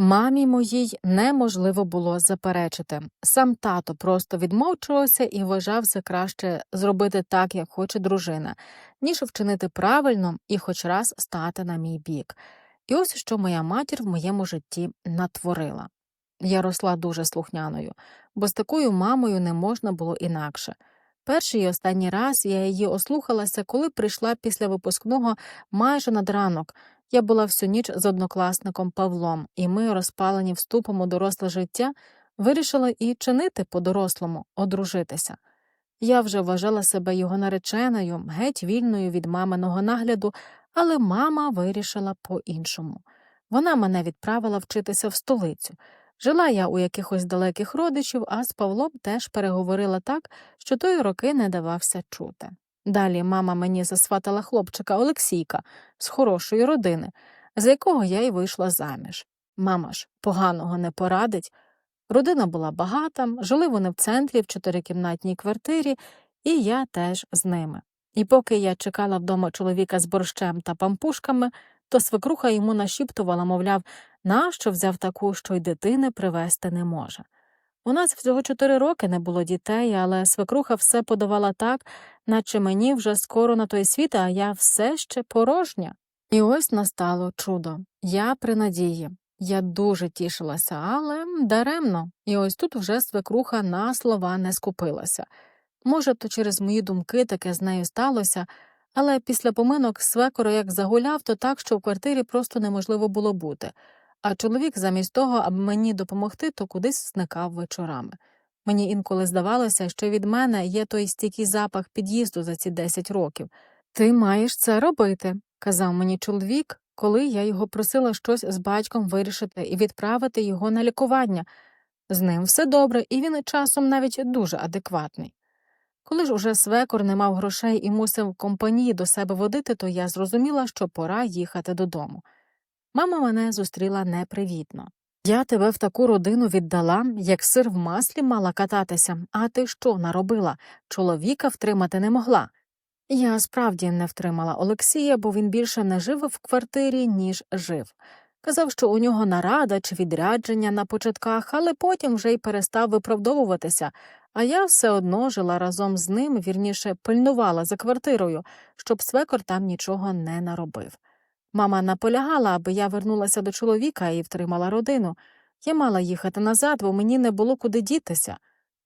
Мамі моїй неможливо було заперечити. Сам тато просто відмовчувався і вважав за краще зробити так, як хоче дружина, ніж вчинити правильно і хоч раз стати на мій бік. І ось що моя матір в моєму житті натворила. Я росла дуже слухняною, бо з такою мамою не можна було інакше. Перший і останній раз я її ослухалася, коли прийшла після випускного майже над ранок. Я була всю ніч з однокласником Павлом, і ми, розпалені вступом у доросле життя, вирішили і чинити по-дорослому, одружитися. Я вже вважала себе його нареченою, геть вільною від маминого нагляду, але мама вирішила по-іншому. Вона мене відправила вчитися в столицю. Жила я у якихось далеких родичів, а з Павлом теж переговорила так, що той роки не давався чути. Далі мама мені засватала хлопчика Олексійка з хорошої родини, за якого я й вийшла заміж. Мама ж поганого не порадить. Родина була багата, жили вони в центрі в чотирикімнатній квартирі, і я теж з ними. І поки я чекала вдома чоловіка з борщем та пампушками, то свекруха йому нашіптувала, мовляв, нащо взяв таку, що й дитини привезти не може. У нас всього чотири роки не було дітей, але свекруха все подавала так, наче мені вже скоро на той світ, а я все ще порожня. І ось настало чудо. Я при надії. Я дуже тішилася, але даремно. І ось тут вже свекруха на слова не скупилася. Може, то через мої думки таке з нею сталося, але після поминок свекоро як загуляв, то так, що в квартирі просто неможливо було бути. А чоловік, замість того, аби мені допомогти, то кудись зникав вечорами. Мені інколи здавалося, що від мене є той стійкий запах під'їзду за ці 10 років. Ти маєш це робити, казав мені чоловік, коли я його просила щось з батьком вирішити і відправити його на лікування. З ним все добре, і він часом навіть дуже адекватний. Коли ж уже свекор не мав грошей і мусив компанії до себе водити, то я зрозуміла, що пора їхати додому. Мама мене зустріла непривітно. Я тебе в таку родину віддала, як сир в маслі мала кататися, а ти що наробила? Чоловіка втримати не могла. Я справді не втримала Олексія, бо він більше не жив в квартирі, ніж жив. Казав, що у нього нарада чи відрядження на початках, але потім вже й перестав виправдовуватися, а я все одно жила разом з ним, вірніше пильнувала за квартирою, щоб свекор там нічого не наробив. Мама наполягала, аби я вернулася до чоловіка і втримала родину. Я мала їхати назад, бо мені не було куди дітися.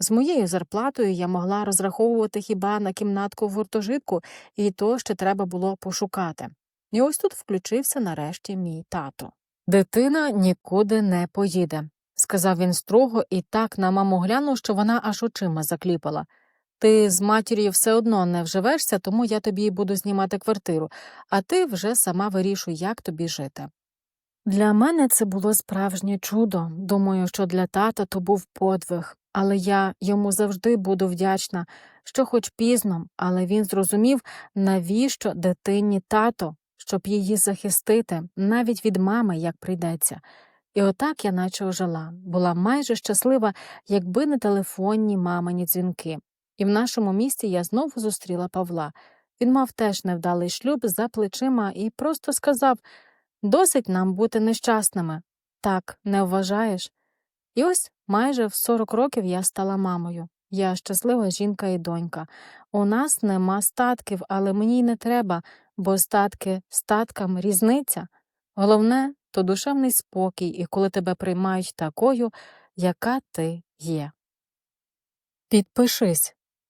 З моєю зарплатою я могла розраховувати хіба на кімнатку в гуртожитку, і то ще треба було пошукати. І ось тут включився нарешті мій тато. Дитина нікуди не поїде, сказав він строго і так на маму глянув, що вона аж очима закліпала. Ти з матір'ю все одно не вживешся, тому я тобі буду знімати квартиру, а ти вже сама вирішуй, як тобі жити. Для мене це було справжнє чудо. Думаю, що для тата то був подвиг, але я йому завжди буду вдячна, що хоч пізно, але він зрозумів, навіщо дитині тато, щоб її захистити, навіть від мами, як прийдеться. І отак я наче ожила, була майже щаслива, якби не телефонні мамині дзвінки. І в нашому місті я знову зустріла Павла. Він мав теж невдалий шлюб за плечима і просто сказав досить нам бути нещасними. Так, не вважаєш? І ось майже в 40 років я стала мамою. Я щаслива жінка і донька. У нас нема статків, але мені й не треба, бо статки статкам різниця. Головне то душевний спокій, і коли тебе приймають такою, яка ти є. Підпишись,